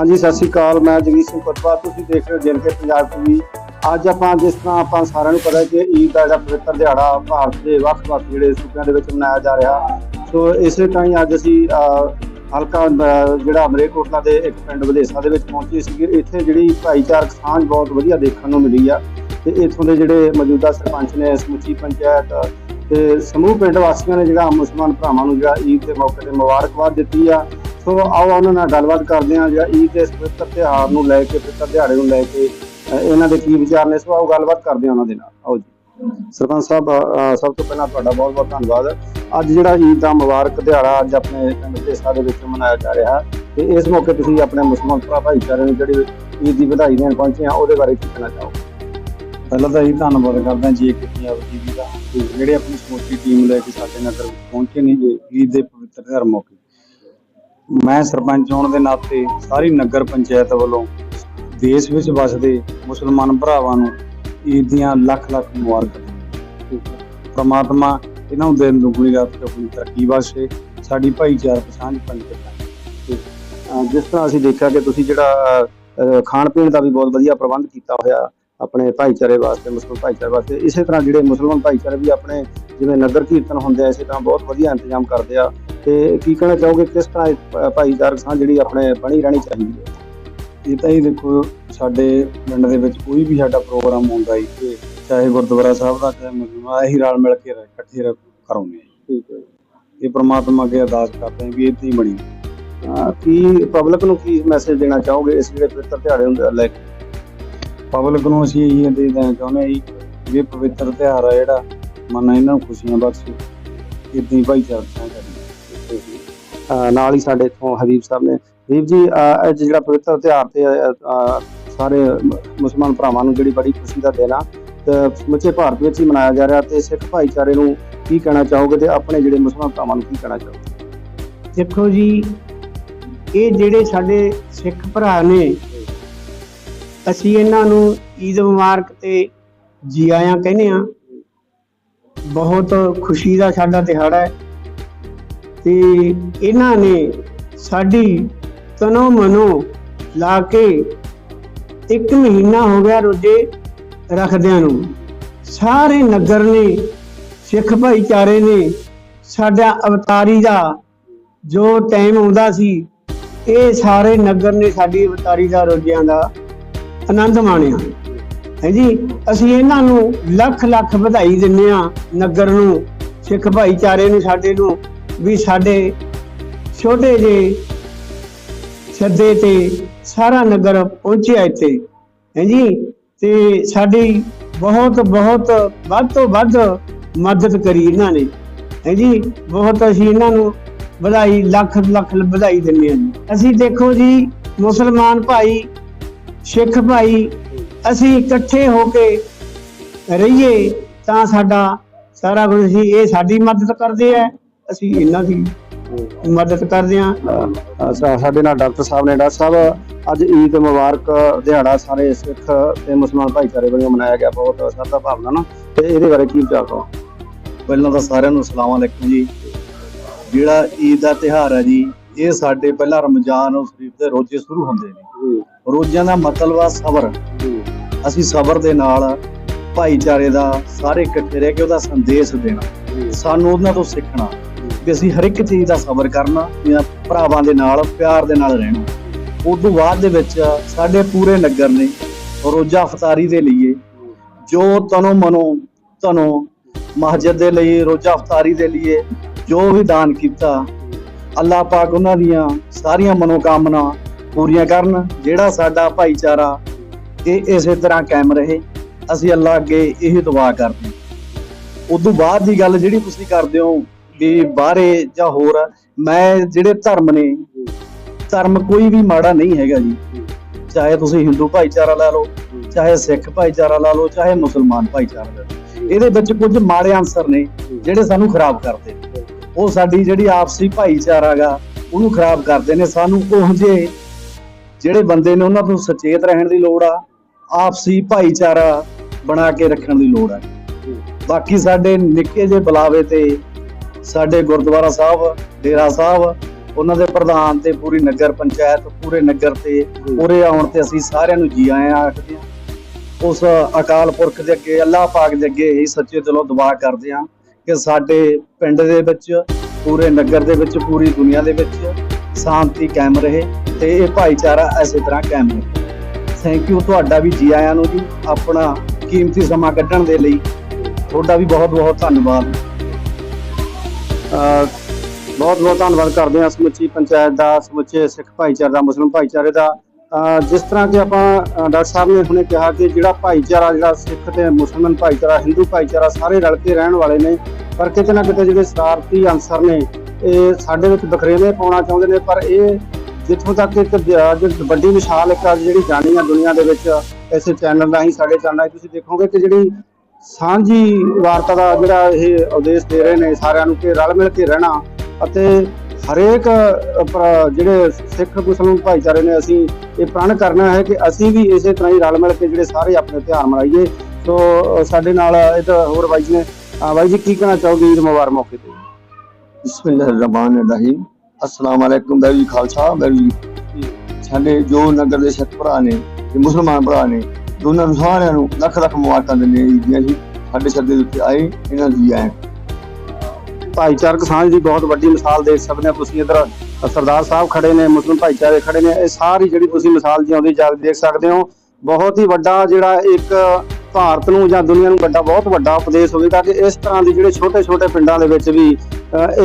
ਹਾਂਜੀ, ਸਤਿ ਸ਼੍ਰੀ ਅਕਾਲ। ਮੈਂ ਜਗੀਰ ਸਿੰਘ ਕੋਟਵਾ। ਤੁਸੀਂ ਦੇਖ ਰਹੇ ਹੋ ਜਨਕੇ ਪੰਜਾਬ ਟੀਵੀ ਅੱਜ ਆਪਾਂ ਜਿਸ ਤਰ੍ਹਾਂ ਆਪਾਂ ਸਾਰਿਆਂ ਨੂੰ ਪਤਾ ਕਿ ਈਦ ਦਾ ਜਿਹੜਾ ਪਵਿੱਤਰ ਦਿਹਾੜਾ ਭਾਰਤ ਦੇ ਵੱਖ-ਵੱਖ ਜਿਹੜੇ ਸੂਬਿਆਂ ਦੇ ਵਿੱਚ ਮਨਾਇਆ ਜਾ ਰਿਹਾ। ਸੋ ਇਸੇ ਤਰ੍ਹਾਂ ਹੀ ਅੱਜ ਅਸੀਂ ਹਲਕਾ ਜਿਹੜਾ ਅਮਰੇਕੋਟਲਾ ਦੇ ਇੱਕ ਪਿੰਡ ਵਿਦੇਸ਼ਾ ਦੇ ਵਿੱਚ ਪਹੁੰਚੇ ਸੀਗੇ। ਇੱਥੇ ਜਿਹੜੀ ਭਾਈਚਾਰਕ ਸਾਂਝ ਬਹੁਤ ਵਧੀਆ ਦੇਖਣ ਨੂੰ ਮਿਲੀ ਆ। ਤੇ ਇੱਥੋਂ ਦੇ ਜਿਹੜੇ ਮੌਜੂਦਾ ਸਰਪੰਚ ਨੇ, ਸਮੁੱਚੀ ਪੰਚਾਇਤ, ਤੇ ਸਮੂਹ ਪਿੰਡ ਵਾਸੀਆਂ ਨੇ ਜਿਹੜਾ ਮੁਸਲਮਾਨ ਭਰਾਵਾਂ ਨੂੰ ਜਿਹੜਾ ਈਦ ਦੇ ਮੌਕੇ ਤੇ ਮੁਬਾਰਕਬਾਦ ਦਿੱਤੀ ਆ। ਸੋ ਆਓ ਉਹਨਾਂ ਨਾਲ ਗੱਲਬਾਤ ਕਰਦੇ ਹਾਂ ਜਿਹੜਾ ਈਦ ਦੇ ਪਵਿੱਤਰ ਤਿਉਹਾਰ ਨੂੰ ਲੈ ਕੇ, ਪਵਿੱਤਰ ਦਿਹਾੜੇ ਨੂੰ ਲੈ ਕੇ ਇਹਨਾਂ ਦੇ ਕੀ ਵਿਚਾਰ ਨੇ, ਸੋ ਆਓ ਗੱਲਬਾਤ ਕਰਦੇ ਹਾਂ ਉਹਨਾਂ ਦੇ ਨਾਲ। ਆਓ ਜੀ। ਸਰਪੰਚ ਸਾਹਿਬ ਸਭ ਤੋਂ ਪਹਿਲਾਂ ਤੁਹਾਡਾ ਬਹੁਤ ਬਹੁਤ ਧੰਨਵਾਦ। ਅੱਜ ਜਿਹੜਾ ਈਦ ਦਾ ਮੁਬਾਰਕ ਦਿਹਾੜਾ ਅੱਜ ਆਪਣੇ ਪਿੰਡ ਦੇਸਾ ਦੇ ਵਿੱਚ ਮਨਾਇਆ ਜਾ ਰਿਹਾ ਤੇ ਇਸ ਮੌਕੇ ਤੁਸੀਂ ਆਪਣੇ ਮੁਸਲਮਾਨ ਭਰਾ ਭਾਈਚਾਰੇ ਨੂੰ ਜਿਹੜੀ ਈਦ ਦੀ ਵਧਾਈ ਦੇਣ ਪਹੁੰਚੇ ਆ ਉਹਦੇ ਬਾਰੇ ਕੀ ਕਹਿਣਾ ਚਾਹੋ ਪਹਿਲਾਂ ਤਾਂ ਇਹ ਧੰਨਵਾਦ ਕਰਦਾ ਜੀ, ਕਿ ਪੰਜਾਬ ਟੀਵੀ ਦਾ ਜਿਹੜੇ ਆਪਣੀ ਸਮੁੱਚੀ ਟੀਮ ਲੈ ਕੇ ਸਾਡੇ ਨਗਰ ਪਹੁੰਚੇ ਨੇ ਜੀ ਈਦ ਦੇ ਪਵਿੱਤਰ ਧਰਮ ਮੌਕੇ ਮੈਂ ਸਰਪੰਚ ਹੋਣ ਦੇ ਨਾਤੇ ਸਾਰੀ ਨਗਰ ਪੰਚਾਇਤ ਵੱਲੋਂ ਦੇਸ਼ ਵਿੱਚ ਵਸਦੇ ਮੁਸਲਮਾਨ ਭਰਾਵਾਂ ਨੂੰ ਈਦ ਦੀਆਂ ਲੱਖ ਲੱਖ ਮੁਬਾਰਕਾਂ। ਪ੍ਰਮਾਤਮਾ ਇਹਨਾਂ ਨੂੰ ਦਿਨ ਦੁਗਣੀ ਰਾਤ ਚੌਗੁਣੀ ਤਰੱਕੀ ਬਖਸ਼ੇ, ਸਾਡੀ ਭਾਈਚਾਰਕ ਸਾਂਝ ਪੰਜ ਜਿਸ ਤਰ੍ਹਾਂ ਅਸੀਂ ਦੇਖਿਆ ਕਿ ਤੁਸੀਂ ਜਿਹੜਾ ਖਾਣ ਪੀਣ ਦਾ ਵੀ ਬਹੁਤ ਵਧੀਆ ਪ੍ਰਬੰਧ ਕੀਤਾ ਹੋਇਆ ਆਪਣੇ ਭਾਈਚਾਰੇ ਵਾਸਤੇ, ਮੁਸਲਮਾਨ ਭਾਈਚਾਰੇ ਵਾਸਤੇ, ਇਸੇ ਤਰ੍ਹਾਂ ਜਿਹੜੇ ਮੁਸਲਮਾਨ ਭਾਈਚਾਰੇ ਵੀ ਆਪਣੇ ਜਿਵੇਂ ਨਗਰ ਕੀਰਤਨ ਹੁੰਦੇ ਆ, ਇਸੇ ਤਰ੍ਹਾਂ ਬਹੁਤ ਵਧੀਆ ਇੰਤਜ਼ਾਮ ਕਰਦੇ ਆ ਤੇ ਕੀ ਕਹਿਣਾ ਚਾਹੋਗੇ ਕਿਸ ਤਰ੍ਹਾਂ ਇਹ ਭ- ਭਾਈਚਾਰਕ ਸਾਂਝ ਜਿਹੜੀ ਆਪਣੇ ਬਣੀ ਰਹਿਣੀ ਚਾਹੀਦੀ ਹੈ? ਇਹ ਤਾਂ ਹੀ ਦੇਖੋ ਸਾਡੇ ਪਿੰਡ ਦੇ ਵਿੱਚ ਕੋਈ ਵੀ ਸਾਡਾ ਪ੍ਰੋਗਰਾਮ ਹੁੰਦਾ ਹੈ ਕਿ ਚਾਹੇ ਗੁਰਦੁਆਰਾ ਸਾਹਿਬ ਦਾ ਚਾਹੇ ਮੁਸਲਮਾਨ ਇਹੀ ਰਲ ਮਿਲ ਕੇ ਇਕੱਠੇ ਕਰਾਉਂਦੇ ਹਾਂ ਠੀਕ ਹੈ। ਇਹ ਪ੍ਰਮਾਤਮਾ ਅੱਗੇ ਅਰਦਾਸ ਕਰਦੇ ਹਾਂ ਵੀ ਇਹ ਹੀ ਬਣੀ। ਕੀ ਪਬਲਿਕ ਨੂੰ ਕੀ ਮੈਸੇਜ ਦੇਣਾ ਚਾਹੋਗੇ ਇਸ ਜਿਹੜੇ ਪਵਿੱਤਰ ਦਿਹਾੜੇ ਨੂੰ ਲੈ ਕੇ? ਪਬਲਿਕ ਨੂੰ ਅਸੀਂ ਇਹੀ ਦੇਣਾ ਚਾਹੁੰਦੇ ਹਾਂ ਇਹ ਪਵਿੱਤਰ ਤਿਉਹਾਰ ਆ ਜਿਹੜਾ ਮਨ ਇਹਨਾਂ ਨੂੰ ਖੁਸ਼ੀਆਂ ਬਖਸ਼ੇ ਇਦਾਂ ਹੀ ਕਰੀਏ ਅਹ ਨਾਲ ਹੀ ਸਾਡੇ ਇਥੋਂ ਹਬੀਬ ਸਾਹਿਬ ਨੇ। ਹਬੀਬ ਜੀ ਅੱਜ ਜਿਹੜਾ ਪਵਿੱਤਰ ਤਿਉਹਾਰ ਤੇ ਸਾਰੇ ਮੁਸਲਮਾਨ ਭਰਾਵਾਂ ਨੂੰ ਜਿਹੜੀ ਬੜੀ ਖੁਸ਼ੀ ਦਾ ਦਿਨ ਆ ਸਮੁੱਚੇ ਭਾਰਤ ਵਿੱਚ ਹੀ ਮਨਾਇਆ ਜਾ ਰਿਹਾ, ਤੇ ਸਿੱਖ ਭਾਈਚਾਰੇ ਨੂੰ ਕੀ ਕਹਿਣਾ ਚਾਹੋਗੇ ਤੇ ਆਪਣੇ ਜਿਹੜੇ ਮੁਸਲਮਾਨ ਭਰਾਵਾਂ ਨੂੰ ਕੀ ਕਹਿਣਾ ਚਾਹੋਗੇ? ਦੇਖੋ ਜੀ, ਇਹ ਜਿਹੜੇ ਸਾਡੇ ਸਿੱਖ ਭਰਾ ਨੇ, ਅਸੀਂ ਇਹਨਾਂ ਨੂੰ ਈਦ ਮੁਬਾਰਕ ਤੇ ਜੀ ਆਇਆਂ ਕਹਿੰਦੇ ਆ ਬਹੁਤ ਖੁਸ਼ੀ ਦਾ ਸਾਡਾ ਦਿਹਾੜਾ ਹੈ। ਤੇ ਇਹਨਾਂ ਨੇ ਸਾਡੀ ਤਨੋ ਮਨੋ ਲਾ ਕੇ ਇੱਕ ਮਹੀਨਾ ਹੋ ਗਿਆ ਰੋਜੇ ਰੱਖਦਿਆਂ ਨੂੰ। ਸਾਰੇ ਨਗਰ ਨੇ, ਸਿੱਖ ਭਾਈਚਾਰੇ ਨੇ ਸਾਡਾ ਅਵਤਾਰੀ ਦਾ ਜੋ ਟਾਈਮ ਆਉਂਦਾ ਸੀ, ਇਹ ਸਾਰੇ ਨਗਰ ਨੇ ਸਾਡੀ ਅਵਤਾਰੀ ਦਾ ਰੋਜ਼ਿਆਂ ਦਾ ਆਨੰਦ ਮਾਣਿਆ। ਹੈ ਜੀ, ਅਸੀਂ ਇਹਨਾਂ ਨੂੰ ਲੱਖ ਲੱਖ ਵਧਾਈ ਦਿੰਦੇ ਆ ਨਗਰ ਨੂੰ, ਸਿੱਖ ਭਾਈਚਾਰੇ ਨੂੰ, ਸਾਡੇ ਨੂੰ। ਵੀ ਸਾਡੇ ਛੋਟੇ ਜਿਹੇ ਸੱਦੇ ਤੇ ਸਾਰਾ ਨਗਰ ਪਹੁੰਚਿਆ ਇੱਥੇ, ਹੈ ਤੇ ਸਾਡੀ ਬਹੁਤ ਬਹੁਤ ਵੱਧ ਤੋਂ ਵੱਧ ਮਦਦ ਕਰੀ ਇਹਨਾਂ ਨੇ, ਹੈ ਬਹੁਤ ਅਸੀਂ ਇਹਨਾਂ ਨੂੰ ਵਧਾਈ, ਲੱਖ ਲੱਖ ਵਧਾਈ ਦਿੰਦੇ ਹਾਂ ਅਸੀਂ ਦੇਖੋ ਜੀ, ਮੁਸਲਮਾਨ ਭਾਈ, ਸਿੱਖ ਭਾਈ, ਅਸੀਂ ਇਕੱਠੇ ਹੋ ਕੇ ਰਹੀਏ ਤਾਂ ਸਾਡਾ ਸਾਰਾ ਕੁਝ ਅਸੀਂ ਇਹ ਸਾਡੀ ਮਦਦ ਕਰਦੇ ਆ ਅਸੀਂ ਇਹਨਾਂ ਦੀ ਮਦਦ ਕਰਦੇ ਆ ਸਾ- ਸਾਡੇ ਨਾਲ ਡਾਕਟਰ ਸਾਹਿਬ ਨੇ ਡਾਕਟਰ ਸਾਹਿਬ ਅੱਜ ਈਦ ਮੁਬਾਰਕ ਦਿਹਾੜਾ ਸਾਰੇ ਸਿੱਖ ਤੇ ਮੁਸਲਮਾਨ ਭਾਈਚਾਰੇ ਵੱਲੋਂ ਮਨਾਇਆ ਗਿਆ ਬਹੁਤ ਸ਼ਰਧਾ ਭਾਵਨਾ ਨਾਲ। ਤੇ ਇਹਦੇ ਬਾਰੇ ਕੀ ਵਿਚਾਰ ਹੋ ਪਹਿਲਾਂ ਤਾਂ ਸਾਰਿਆਂ ਨੂੰ ਅਸਲਾਮ ਅਲੈਕੁਮ ਜੀ। ਜਿਹੜਾ ਈਦ ਦਾ ਤਿਹਾਰ ਹੈ ਜੀ ਇਹ ਸਾਡੇ ਪਹਿਲਾਂ ਰਮਜ਼ਾਨ ਸ਼ਰੀਫ ਦੇ ਰੋਜ਼ੇ ਸ਼ੁਰੂ ਹੁੰਦੇ ਨੇ। ਰੋਜ਼ਿਆਂ ਦਾ ਮਤਲਬ ਆ ਸਬਰ। ਅਸੀਂ ਸਬਰ ਦੇ ਨਾਲ ਭਾਈਚਾਰੇ ਦਾ ਸਾਰੇ ਇਕੱਠੇ ਰਹਿ ਕੇ ਉਹਦਾ ਸੰਦੇਸ਼ ਦੇਣਾ। ਸਾਨੂੰ ਉਹਨਾਂ ਤੋਂ ਸਿੱਖਣਾ। ਕਿ ਅਸੀਂ ਹਰ ਇੱਕ ਚੀਜ਼ ਦਾ ਸਬਰ ਕਰਨਾ ਜਾਂ ਭਰਾਵਾਂ ਦੇ ਨਾਲ, ਪਿਆਰ ਦੇ ਨਾਲ ਰਹਿਣਾ। ਉਸ ਤੋਂ ਬਾਅਦ ਦੇ ਵਿੱਚ ਸਾਡੇ ਪੂਰੇ ਨਗਰ ਨੇ ਰੋਜ਼ਾ ਇਫਤਾਰੀ ਦੇ ਲਈ ਜੋ ਤਨੋ ਮਨੋ ਤਨੋ ਮਸਜਿਦ ਦੇ ਲਈ ਰੋਜ਼ਾ ਇਫਤਾਰੀ ਦੇ ਲਈ ਜੋ ਵੀ ਦਾਨ ਕੀਤਾ, ਅੱਲਾਹ ਪਾਕ ਉਹਨਾਂ ਦੀਆਂ ਸਾਰੀਆਂ ਮਨੋਕਾਮਨਾ ਪੂਰੀਆਂ ਕਰਨ, ਜਿਹੜਾ ਸਾਡਾ ਭਾਈਚਾਰਾ ਇਹ ਇਸੇ ਤਰ੍ਹਾਂ ਕਾਇਮ ਰਹੇ, ਅਸੀਂ ਅੱਲਾਹ ਅੱਗੇ ਇਹ ਦੁਆ ਕਰਦੇ ਹਾਂ। ਉਦੋਂ ਬਾਅਦ ਦੀ ਗੱਲ ਜਿਹੜੀ ਤੁਸੀਂ ਕਰਦੇ ਹੋ ਵੀ ਬਾਹਰੇ ਜਾਂ ਹੋਰ ਮੈਂ ਜਿਹੜੇ ਧਰਮ ਨੇ, ਧਰਮ ਕੋਈ ਵੀ ਮਾੜਾ ਨਹੀਂ ਹੈਗਾ ਜੀ। ਚਾਹੇ ਤੁਸੀਂ ਹਿੰਦੂ ਭਾਈਚਾਰਾ ਲਾ ਲਓ, ਚਾਹੇ ਸਿੱਖ ਭਾਈਚਾਰਾ ਲਾ ਲਓ, ਚਾਹੇ ਮੁਸਲਮਾਨ ਭਾਈਚਾਰਾ ਲਾ ਲਓ। ਇਹਦੇ ਵਿੱਚ ਕੁਝ ਮਾੜੇ ਅੰਸਰ ਨੇ, ਜਿਹੜੇ ਸਾਨੂੰ ਖਰਾਬ ਕਰਦੇ ਉਹ ਸਾਡੀ ਜਿਹੜੀ ਆਪਸੀ ਭਾਈਚਾਰਾ ਗਾ, ਉਹਨੂੰ ਖਰਾਬ ਕਰਦੇ ਨੇ। ਸਾਨੂੰ ਉਹ ਜਿਹੇ ਜਿਹੜੇ ਬੰਦੇ ਨੇ, ਉਹਨਾਂ ਤੋਂ ਸੁਚੇਤ ਰਹਿਣ ਦੀ ਲੋੜ ਆ, ਆਪਸੀ ਭਾਈਚਾਰਾ ਬਣਾ ਕੇ ਰੱਖਣ ਦੀ ਲੋੜ ਆ। ਬਾਕੀ ਸਾਡੇ ਨਿੱਕੇ ਜਿਹੇ ਬੁਲਾਵੇ ਤੇ ਸਾਡੇ ਗੁਰਦੁਆਰਾ ਸਾਹਿਬ, ਡੇਰਾ ਸਾਹਿਬ, ਉਹਨਾਂ ਦੇ ਪ੍ਰਧਾਨ ਤੇ ਪੂਰੀ ਨਗਰ ਪੰਚਾਇਤ, ਪੂਰੇ ਨਗਰ ਤੇ, ਪੂਰੇ ਆਉਣ ਤੇ ਅਸੀਂ ਸਾਰਿਆਂ ਨੂੰ ਜੀ ਆਇਆਂ ਆਖਦੇ ਹਾਂ। ਉਸ ਅਕਾਲ ਪੁਰਖ ਦੇ ਅੱਗੇ, ਅੱਲਾਹ ਪਾਕ ਦੇ ਅੱਗੇ ਹੀ ਸੱਚੇ ਦਿਲੋਂ ਦੁਆ ਕਰਦੇ ਹਾਂ ਕਿ ਸਾਡੇ ਪਿੰਡ ਦੇ ਵਿੱਚ, ਪੂਰੇ ਨਗਰ ਦੇ ਵਿੱਚ, ਪੂਰੀ ਦੁਨੀਆ ਦੇ ਵਿੱਚ ਸ਼ਾਂਤੀ ਕਾਇਮ ਰਹੇ ਤੇ ਇਹ ਭਾਈਚਾਰਾ ਐਸੇ ਤਰ੍ਹਾਂ ਕਾਇਮ ਰਹੇ। ਥੈਂਕ ਯੂ ਤੁਹਾਡਾ ਵੀ ਜੀ ਆਇਆਂ ਨੂੰ ਜੀ, ਆਪਣਾ ਕੀਮਤੀ ਸਮਾਂ ਕੱਢਣ ਦੇ ਲਈ। ਤੁਹਾਡਾ ਵੀ ਬਹੁਤ ਬਹੁਤ ਧੰਨਵਾਦ। ਬਹੁਤ ਬਹੁਤ ਧੰਨਵਾਦ ਕਰਦੇ ਹਾਂ ਸਮੁੱਚੀ ਪੰਚਾਇਤ ਦਾ, ਸਮੁੱਚੇ ਸਿੱਖ ਭਾਈਚਾਰੇ ਦਾ, ਮੁਸਲਿਮ ਭਾਈਚਾਰੇ ਦਾ। ਜਿਸ ਤਰ੍ਹਾਂ ਕਿ ਆਪਾਂ ਡਾਕਟਰ ਸਾਹਿਬ ਨੇ ਹੁਣੇ ਕਿਹਾ ਕਿ ਜਿਹੜਾ ਭਾਈਚਾਰਾ, ਜਿਹੜਾ ਸਿੱਖ ਤੇ ਮੁਸਲਮਾਨ ਭਾਈਚਾਰਾ, ਹਿੰਦੂ ਭਾਈਚਾਰਾ, ਸਾਰੇ ਰਲ ਕੇ ਰਹਿਣ ਵਾਲੇ ਨੇ, ਪਰ ਕਿਤੇ ਨਾ ਕਿਤੇ ਜਿਹੜੇ ਸ਼ਰਾਰਤੀ ਅਨਸਰ ਨੇ, ਇਹ ਸਾਡੇ ਵਿੱਚ ਬਖਰੇਵੇਂ ਪਾਉਣਾ ਚਾਹੁੰਦੇ ਨੇ, ਪਰ ਇਹ ਜਿੱਥੋਂ ਤੱਕ ਇੱਕ ਵੱਡੀ ਮਿਸਾਲ ਇੱਕ ਅੱਜ ਜਿਹੜੀ ਜਾਣੀ ਆ ਦੁਨੀਆ ਦੇ ਵਿੱਚ, ਇਸੇ ਚੈਨਲ ਰਾਹੀਂ ਸਾਡੇ ਚੈਨਲ ਰਾਹੀਂ ਤੁਸੀਂ ਦੇਖੋਗੇ ਕਿ ਜਿਹੜੀ ਸਾਂਝੀ ਵਾਰਤਾ ਦਾ ਜਿਹੜਾ ਇਹ ਉਦੇਸ਼ ਦੇ ਰਹੇ ਨੇ ਸਾਰਿਆਂ ਨੂੰ ਕਿ ਰਲ ਮਿਲ ਕੇ ਰਹਿਣਾ ਅਤੇ ਹਰੇਕ ਜਿਹੜੇ ਸਿੱਖ ਮੁਸਲਮਾਨ ਭਾਈਚਾਰੇ ਨੇ ਅਸੀਂ ਇਹ ਪ੍ਰਣ ਕਰਨਾ ਹੈ ਕਿ ਅਸੀਂ ਵੀ ਇਸੇ ਤਰ੍ਹਾਂ ਹੀ ਰਲ ਮਿਲ ਕੇ ਜਿਹੜੇ ਸਾਰੇ ਆਪਣੇ ਤਿਉਹਾਰ ਮਨਾਈਏ। ਸੋ ਸਾਡੇ ਨਾਲ ਇਹ ਤਾਂ ਹੋਰ ਬਾਈ ਜੀ ਨੇ ਬਾਈ ਜੀ ਕੀ ਕਹਿਣਾ ਚਾਹੋਗੇ ਈਦ ਮੁਬਾਰਕ ਮੌਕੇ ਤੇ? ਬਿਸਮਿਲ੍ਲਾਹਿਰਰਹਿਮਾਨਿਰਰਹੀਮ। ਅਸਲਾਮ ਅਲੈਕੁਮ ਦਾ ਵੀ ਖਾਲਸਾ ਦਾ ਵੀ ਸਾਡੇ ਜੋ ਨਗਰ ਦੇ ਸਿੱਖ ਭਰਾ ਨੇ ਤੇ ਮੁਸਲਮਾਨ ਭਰਾ ਨੇ ਦੋਨਾਂ ਨੂੰ ਸਾਰਿਆਂ ਨੂੰ ਲੱਖ ਲੱਖ ਮੁਬਾਰਕਾਂ ਦਿੰਦੇ ਹਾਂ ਜੀ ਸਾਡੇ ਸੱਦੇ ਦੇ ਉੱਤੇ ਆਏ, ਇਹਨਾਂ ਦੀ ਆਏ ਭਾਈਚਾਰਕ ਸਾਂਝ ਦੀ ਬਹੁਤ ਵੱਡੀ ਮਿਸਾਲ ਦੇਖ ਸਕਦੇ ਹੋ ਤੁਸੀਂ ਇਧਰ ਸਰਦਾਰ ਸਾਹਿਬ ਖੜੇ ਨੇ, ਮੁਸਲਿਮ ਭਾਈਚਾਰੇ ਖੜੇ ਨੇ, ਇਹ ਸਾਰੀ ਜਿਹੜੀ ਤੁਸੀਂ ਮਿਸਾਲ ਜਿਉਂਦੀ ਜਾਗ ਦੇਖ ਸਕਦੇ ਹੋ। ਬਹੁਤ ਹੀ ਵੱਡਾ ਜਿਹੜਾ ਇੱਕ ਭਾਰਤ ਨੂੰ ਜਾਂ ਦੁਨੀਆ ਨੂੰ ਵੱਡਾ, ਬਹੁਤ ਵੱਡਾ ਉਪਦੇਸ਼ ਹੋਵੇਗਾ ਕਿ ਇਸ ਤਰ੍ਹਾਂ ਦੇ ਜਿਹੜੇ ਛੋਟੇ ਛੋਟੇ ਪਿੰਡਾਂ ਦੇ ਵਿੱਚ ਵੀ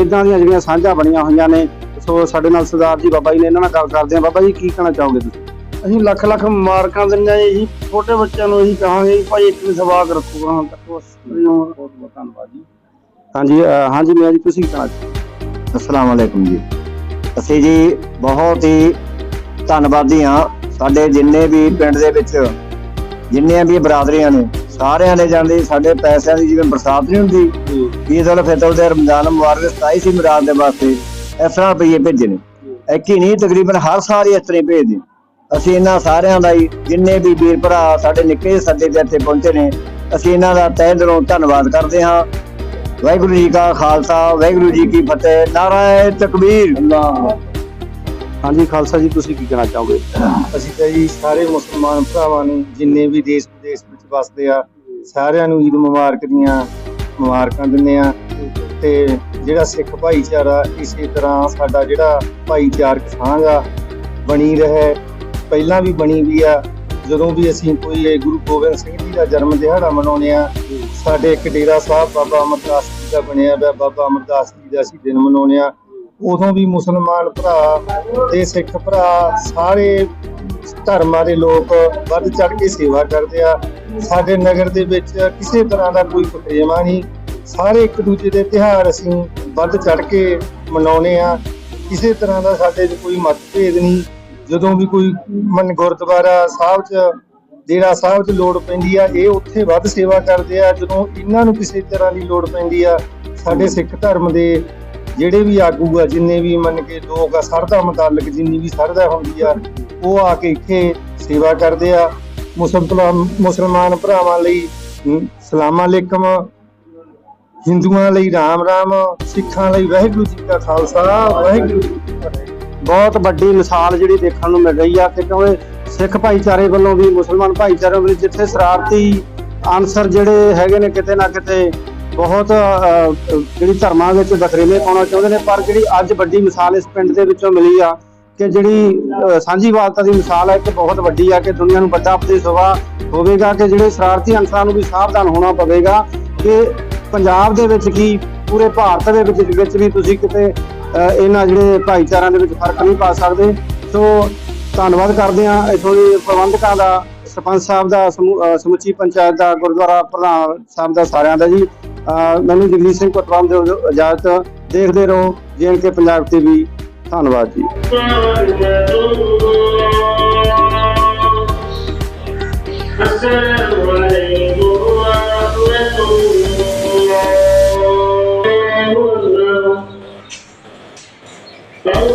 ਇਦਾਂ ਦੀਆਂ ਜਿਹੜੀਆਂ ਸਾਂਝਾਂ ਬਣੀਆਂ ਹੋਈਆਂ ਨੇ। ਸੋ ਸਾਡੇ ਨਾਲ ਸਰਦਾਰ ਜੀ ਬਾਬਾ ਜੀ ਨੇ ਇਹਨਾਂ ਨਾਲ ਗੱਲ ਕਰਦੇ ਆ ਬਾਬਾ ਜੀ, ਕੀ ਕਹਿਣਾ ਚਾਹੋਗੇ ਤੁਸੀਂ? ਅਸੀਂ ਲੱਖ ਲੱਖ ਮੁਬਾਰਕਾਂ ਦਿੰਦੇ ਹਾਂ ਜੀ। ਛੋਟੇ ਬੱਚਿਆਂ ਨੂੰ ਇਹੀ ਕਹਾਂਗੇ ਭਾਈ ਇੱਕ ਵੀ ਸਵਾਗ ਰੱਖੂਗਾ ਹਾਂ ਤੱਕ। ਬਸ ਬਹੁਤ ਬਹੁਤ ਧੰਨਵਾਦ ਜੀ। ਹਾਂਜੀ ਹਾਂਜੀ ਮੈਂ ਜੀ ਤੁਸੀਂ ਕੀ ਚਾਹੋਗੇ ਅਸਲਾਮ ਅਲੈਕੁਮ ਜੀ। ਅਸੀਂ ਜੀ ਬਹੁਤ ਹੀ ਧੰਨਵਾਦੀ ਹਾਂ ਸਾਡੇ ਜਿੰਨੇ ਵੀ ਪਿੰਡ ਦੇ ਵਿੱਚ ਜਿੰਨੀਆਂ ਵੀ ਬਰਾਦਰੀਆਂ ਨੇ ਸਾਰਿਆਂ ਨੇ ਜਾਂਦੇ ਸਾਡੇ ਪੈਸਿਆਂ ਦੀ ਜਿਵੇਂ ਬਰਸਾਤ ਨਹੀਂ ਹੁੰਦੀ ਈਦ ਉਲ ਫਿਤਰ ਦੇ ਰਮਜ਼ਾਨ ਮੁਬਾਰਕ 27 ਸੀ ਮਿਲਾਦ ਦੇ ਵਾਸਤੇ ਇਸ ਤਰ੍ਹਾਂ ਰੁਪਈਏ ਭੇਜੇ ਨੇ। ਇੱਕ ਹੀ ਨਹੀਂ ਤਕਰੀਬਨ ਹਰ ਸਾਲ ਹੀ ਇਸ ਤਰ੍ਹਾਂ ਹੀ ਭੇਜਦੇ ਅਸੀਂ ਇਹਨਾਂ ਸਾਰਿਆਂ ਦਾ ਹੀ ਜਿੰਨੇ ਵੀ ਵੀਰ ਭਰਾ ਸਾਡੇ ਨਿੱਕੇ ਸੱਦੇ ਤੇ ਇੱਥੇ ਪਹੁੰਚੇ ਨੇ ਅਸੀਂ ਇਹਨਾਂ ਦਾ ਤਹਿ ਦਿਲੋਂ ਧੰਨਵਾਦ ਕਰਦੇ ਹਾਂ। ਵਾਹਿਗੁਰੂ ਜੀ ਕਾ ਖਾਲਸਾ ਵਾਹਿਗੁਰੂ ਜੀ ਕੀ ਫਤਿਹ ਨਾਰਾਇਣ ਤਕਬੀਰ। ਅੱਲਾਹ ਹਾਂਜੀ ਖਾਲਸਾ ਜੀ ਤੁਸੀਂ ਕੀ ਕਹਿਣਾ ਚਾਹੋਗੇ? ਅਸੀਂ ਤਾਂ ਜੀ ਸਾਰੇ ਮੁਸਲਮਾਨ ਭਰਾਵਾਂ ਨੂੰ ਜਿੰਨੇ ਵੀ ਦੇਸ਼ ਵਿਦੇਸ਼ ਵਿੱਚ ਵਸਦੇ ਆ ਸਾਰਿਆਂ ਨੂੰ ਈਦ ਮੁਬਾਰਕ ਦੀਆਂ ਮੁਬਾਰਕਾਂ ਦਿੰਦੇ ਆ ਤੇ ਜਿਹੜਾ ਸਿੱਖ ਭਾਈਚਾਰਾ ਇਸੇ ਤਰ੍ਹਾਂ ਸਾਡਾ ਜਿਹੜਾ ਭਾਈਚਾਰਕ ਸਾਂਝ ਆ ਬਣੀ ਰਹੇ। ਪਹਿਲਾਂ ਵੀ ਬਣੀ ਵੀ ਆ, ਜਦੋਂ ਵੀ ਅਸੀਂ ਕੋਈ ਗੁਰੂ ਗੋਬਿੰਦ ਸਿੰਘ ਜੀ ਦਾ ਜਨਮ ਦਿਹਾੜਾ ਮਨਾਉਂਦੇ ਆ, ਸਾਡੇ ਇੱਕ ਡੇਰਾ ਸਾਹਿਬ ਬਾਬਾ ਅਮਰਦਾਸ ਜੀ ਦਾ ਬਣਿਆ ਹੋਇਆ, ਬਾਬਾ ਅਮਰਦਾਸ ਜੀ ਦਾ ਅਸੀਂ ਦਿਨ ਮਨਾਉਂਦੇ ਆ। ਉਦੋਂ ਵੀ ਮੁਸਲਮਾਨ ਭਰਾ ਤੇ ਸਿੱਖ ਭਰਾ, ਸਾਰੇ ਧਰਮਾਂ ਦੇ ਲੋਕ ਵੱਧ ਚੜ ਕੇ ਸੇਵਾ ਕਰਦੇ ਆ। ਸਾਡੇ ਨਗਰ ਦੇ ਵਿੱਚ ਕਿਸੇ ਤਰ੍ਹਾਂ ਦਾ ਕੋਈ ਪ੍ਰੇਮਾ ਨਹੀਂ। ਸਾਰੇ ਇੱਕ ਦੂਜੇ ਦੇ ਤਿਉਹਾਰ ਅਸੀਂ ਵੱਧ ਚੜ ਕੇ ਮਨਾਉਨੇ ਆ। ਕਿਸੇ ਤਰ੍ਹਾਂ ਦਾ ਸਾਡੇ 'ਚ ਕੋਈ ਮਤਭੇਦ ਨਹੀਂ। ਜਦੋਂ ਵੀ ਕੋਈ ਮਨ ਗੁਰਦੁਆਰਾ ਸਾਹਿਬ 'ਚ ਡੇਰਾ ਸਾਹਿਬ 'ਚ ਲੋੜ ਪੈਂਦੀ ਆ ਇਹ ਉੱਥੇ ਵੱਧ ਸੇਵਾ ਕਰਦੇ ਆ। ਜਦੋਂ ਇਹਨਾਂ ਨੂੰ ਕਿਸੇ ਤਰ੍ਹਾਂ ਦੀ ਲੋੜ ਪੈਂਦੀ ਆ ਸਾਡੇ ਸਿੱਖ ਧਰਮ ਦੇ ਜਿਹੜੇ ਵੀ ਆਗੂ ਆ ਜਿੰਨੇ ਵੀ ਮੰਨ ਕੇ ਲੋਕ ਆ ਸਰਦਾ ਮੁਤਾਲਕ ਜਿੰਨੀ ਵੀ ਸਰਦਾ ਹੁੰਦੀ ਆ ਉਹ ਆ ਕੇ ਇੱਥੇ ਸੇਵਾ ਕਰਦੇ ਆ। ਮੁਸਲਮਾਨ ਮੁਸਲਮਾਨ ਭਰਾਵਾਂ ਲਈ ਹਮ, ਸਲਾਮ ਅਲੈਕਮ ਹਿੰਦੂਆਂ ਲਈ ਰਾਮ ਰਾਮ ਸਿੱਖਾਂ ਲਈ ਵਾਹਿਗੁਰੂ ਜੀ ਕਾ ਖਾਲਸਾ ਵਾਹਿਗੁਰੂ ਬਹੁਤ ਵੱਡੀ ਮਿਸਾਲ ਜਿਹੜੀ ਦੇਖਣ ਨੂੰ ਮਿਲ ਰਹੀ ਆ ਕਿ ਕਿਉਂਕਿ ਸਿੱਖ ਭਾਈਚਾਰੇ ਵੱਲੋਂ ਵੀ ਮੁਸਲਮਾਨ ਭਾਈਚਾਰੇ ਵੱਲੋਂ ਜਿੱਥੇ ਸ਼ਰਾਰਤੀ ਅਨਸਰ ਜਿਹੜੇ ਹੈਗੇ ਨੇ ਕਿਤੇ ਨਾ ਕਿਤੇ ਬਹੁਤ ਜਿਹੜੀ ਧਰਮਾਂ ਵਿੱਚ ਵਖਰੇਵੇਂ ਪਾਉਣਾ ਚਾਹੁੰਦੇ ਨੇ ਪਰ ਜਿਹੜੀ ਅੱਜ ਵੱਡੀ ਮਿਸਾਲ ਇਸ ਪਿੰਡ ਦੇ ਵਿੱਚੋਂ ਮਿਲੀ ਆ ਕਿ ਜਿਹੜੀ ਅਹ, ਸਾਂਝੀਵਾਲਤਾ ਦੀ ਮਿਸਾਲ ਹੈ ਕਿ ਬਹੁਤ ਵੱਡੀ ਆ ਕਿ ਦੁਨੀਆ ਨੂੰ ਵੱਡਾ ਉਪਦੇਸ਼ ਹੋਵਾ ਹੋਵੇਗਾ ਕਿ ਜਿਹੜੇ ਸ਼ਰਾਰਤੀ ਅਨਸਰਾਂ ਨੂੰ ਵੀ ਸਾਵਧਾਨ ਹੋਣਾ ਪਵੇਗਾ ਕਿ ਪੰਜਾਬ ਦੇ ਵਿੱਚ ਕੀ ਪੂਰੇ ਭਾਰਤ ਦੇ ਵਿੱਚ ਵਿੱਚ ਵੀ ਤੁਸੀਂ ਕਿਤੇ ਇਹਨਾਂ ਜਿਹੜੇ ਭਾਈਚਾਰਿਆਂ ਦੇ ਵਿੱਚ ਫ਼ਰਕ ਨਹੀਂ ਪਾ ਸਕਦੇ। ਸੋ ਧੰਨਵਾਦ ਕਰਦੇ ਹਾਂ ਇਥੋਂ ਦੇ ਪ੍ਰਬੰਧਕਾਂ ਦਾ, ਸਰਪੰਚ ਸਾਹਿਬ ਦਾ, ਸਮੂ- ਸਮੁੱਚੀ ਪੰਚਾਇਤ ਦਾ, ਗੁਰਦੁਆਰਾ ਪ੍ਰਧਾਨ ਸਾਹਿਬ ਦਾ, ਸਾਰਿਆਂ ਦਾ ਜੀ। ਮੈਨੂੰ ਜਗਜੀਤ ਸਿੰਘ ਕੋਟਵਾਲ ਦੇ ਇਜਾਜ਼ਤ। ਦੇਖਦੇ ਰਹੋ ਜੇਐਨਕੇ ਪੰਜਾਬ ਟੀਵੀ। ਧੰਨਵਾਦ ਜੀ। Go!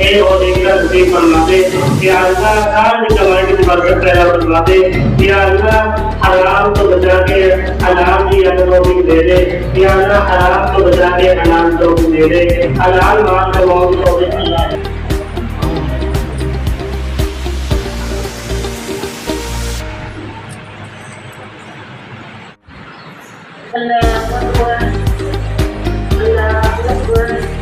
मेरे और इनका नसीब फरमा दे या अल्लाह आज कमाई की बरकत पैदा फरमा दे या अल्लाह हराम को बचा के हलाल की अनुभूति दे दे या अल्लाह हराम को बचा के हलाल को दे दे हलाल माल को मौत को दे Allah Akbar Allah Akbar